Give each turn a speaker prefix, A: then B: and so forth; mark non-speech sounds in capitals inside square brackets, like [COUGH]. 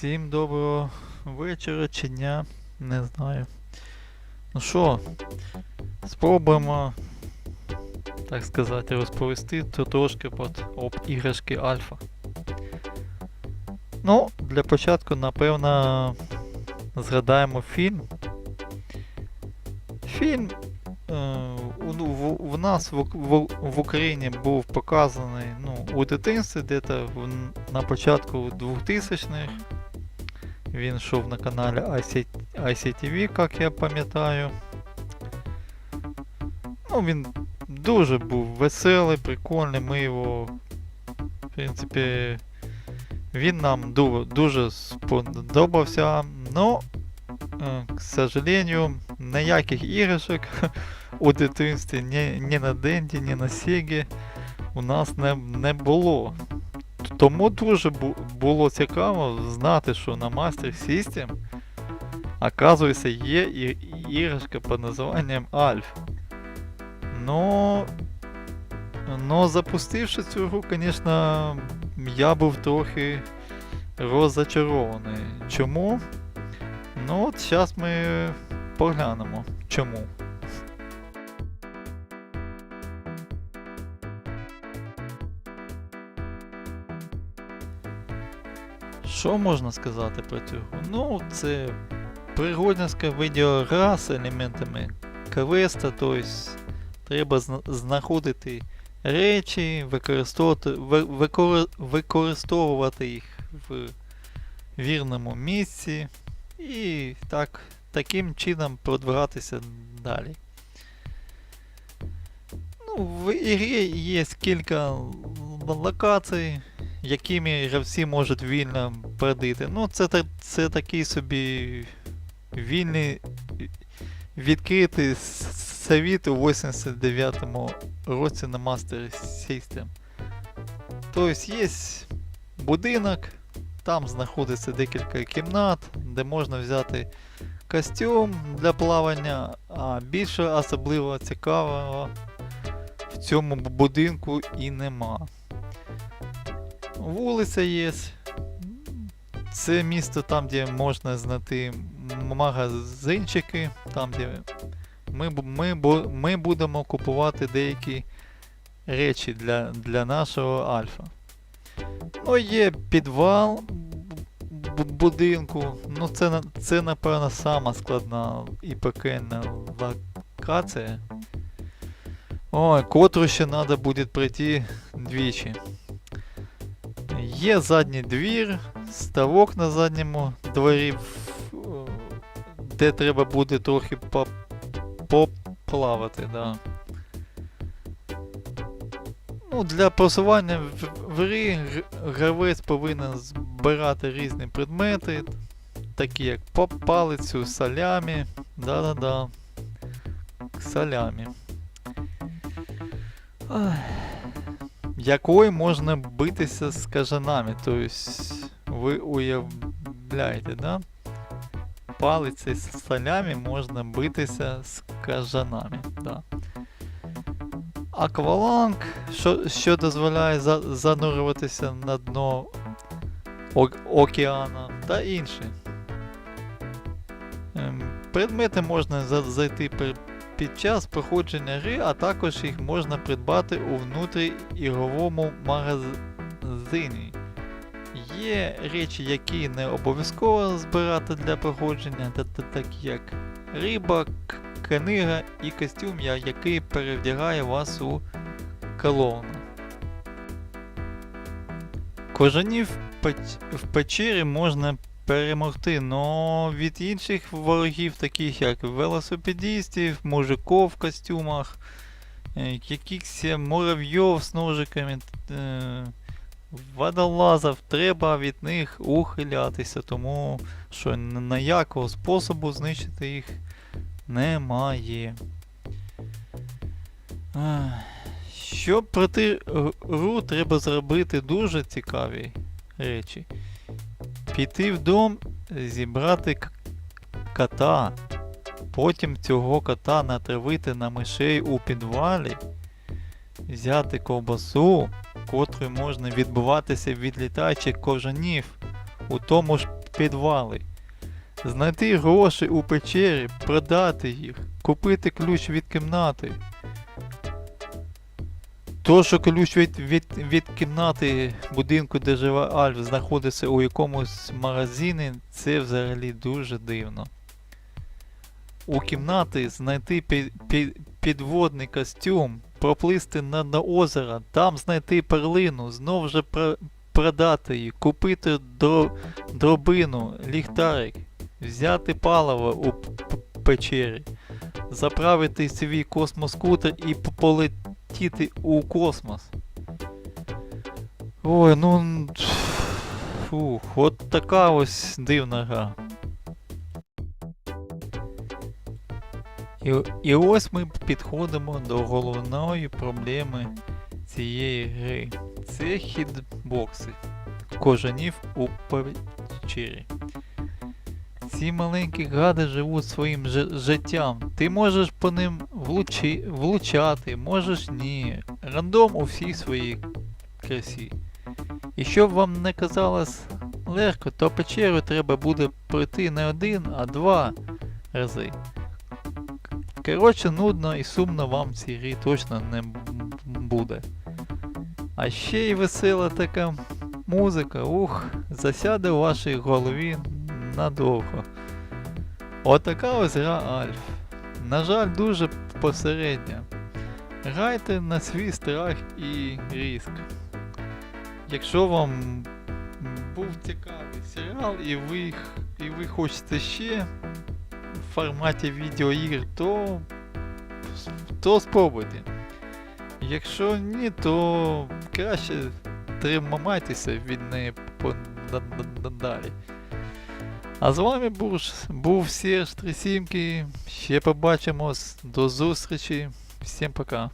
A: Всім доброго вечора чи дня, не знаю. Ну що, спробуємо, так сказати, розповісти то трошки под об іграшки Альфа. Ну, для початку, напевно, згадаємо фільм. Фільм е, у, в, в нас в, в, в Україні був показаний ну, у дитинстві, десь на початку 2000-х. Він йшов на каналі ICTV, як я пам'ятаю. Ну, він дуже був веселий, прикольний. Ми його, в принципі, він нам дуже сподобався. Но, е, к сожалению, ніяких іграшок [LAUGHS] у дитинстві ні, ні на Денді, ні на Сегі у нас не, не було. Тому дуже бу- було цікаво знати, що на Master System, оказується, є і, іграшка під названням Альф. Но, но запустивши цю гру, звісно, я був трохи розочарований. Чому? Ну от зараз ми поглянемо. Чому. Що можна сказати про цю гру? Ну, це пригодницька відеогра з елементами квеста, тобто треба зна- знаходити речі, використовувати, ви- використовувати їх в вірному місці і так, таким чином продвигатися далі. Ну, в ігрі є кілька локацій, якими гравці можуть вільно передити. Ну, це, це такий собі вільний відкритий с- світ у 89-му році на Master System. Тобто є будинок, там знаходиться декілька кімнат, де можна взяти костюм для плавання, а більше особливо цікавого в цьому будинку і нема. Вулиця є. Це місто там, де можна знайти магазинчики, там, де ми, ми, ми будемо купувати деякі речі для, для нашого альфа. Ну, є підвал будинку. Ну, це, це напевно, сама складна і пекельна локація. Ой, котру ще треба буде пройти двічі. Є задній двір, ставок на задньому дворі, де треба буде трохи по- поплавати, да. Ну, для просування в, грі гравець повинен збирати різні предмети, такі як па- палицю, салямі, да-да-да. Салямі. Ах. Якою можна битися з кажанами, тобто ви уявляєте, да? Палицею з салямі можна битися з кажанами, да. Акваланг, що, що дозволяє за, занурюватися на дно о- океану та інші. Ем, предмети можна за, зайти при, під час проходження гри, а також їх можна придбати у внутріігровому магазині. Є речі, які не обов'язково збирати для проходження, та- та- такі як риба, книга і костюм, який перевдягає вас у колону. Кожанів в печері можна перемогти, но від інших ворогів, таких як велосипедистів, мужиків в костюмах, е, якихось муравйов з ножиками, е, водолазів, треба від них ухилятися, тому що ніякого способу знищити їх немає. Щоб пройти г- гру, треба зробити дуже цікаві речі. Піти в дом, зібрати кота, потім цього кота натравити на мишей у підвалі, взяти ковбасу, котрою можна відбуватися від літаючих кожанів у тому ж підвали. Знайти гроші у печері, продати їх, купити ключ від кімнати. То, що ключ від, від, від кімнати будинку, де живе Альф, знаходиться у якомусь магазині, це взагалі дуже дивно. У кімнати знайти пі, пі, підводний костюм, проплисти на, на озеро, там знайти перлину, знов же про, продати її, купити дро, дробину, ліхтарик, взяти паливо у печері, заправити свій космоскутер і п- полетіти у космос. Ой, ну. Фух, от така ось дивна гра. І, і ось ми підходимо до головної проблеми цієї гри. Це хітбокси кожанів у печері. Ці маленькі гади живуть своїм жи- життям. Ти можеш по ним влучи, влучати, можеш ні. Рандом у всій своїй красі. І щоб вам не казалось легко, то печеру треба буде пройти не один, а два рази. Коротше, нудно і сумно вам в цій грі точно не буде. А ще й весела така музика, ух, засяде у вашій голові надовго. Отака ось гра Альф. На жаль, дуже посередня. Грайте на свій страх і риск. Якщо вам був цікавий серіал і ви, і ви хочете ще в форматі відеоігр, то, то спробуйте. Якщо ні, то краще тримайтеся від неї надалі. А з вами був, був Серж Трисімки. Ще побачимось. До зустрічі. Всім пока.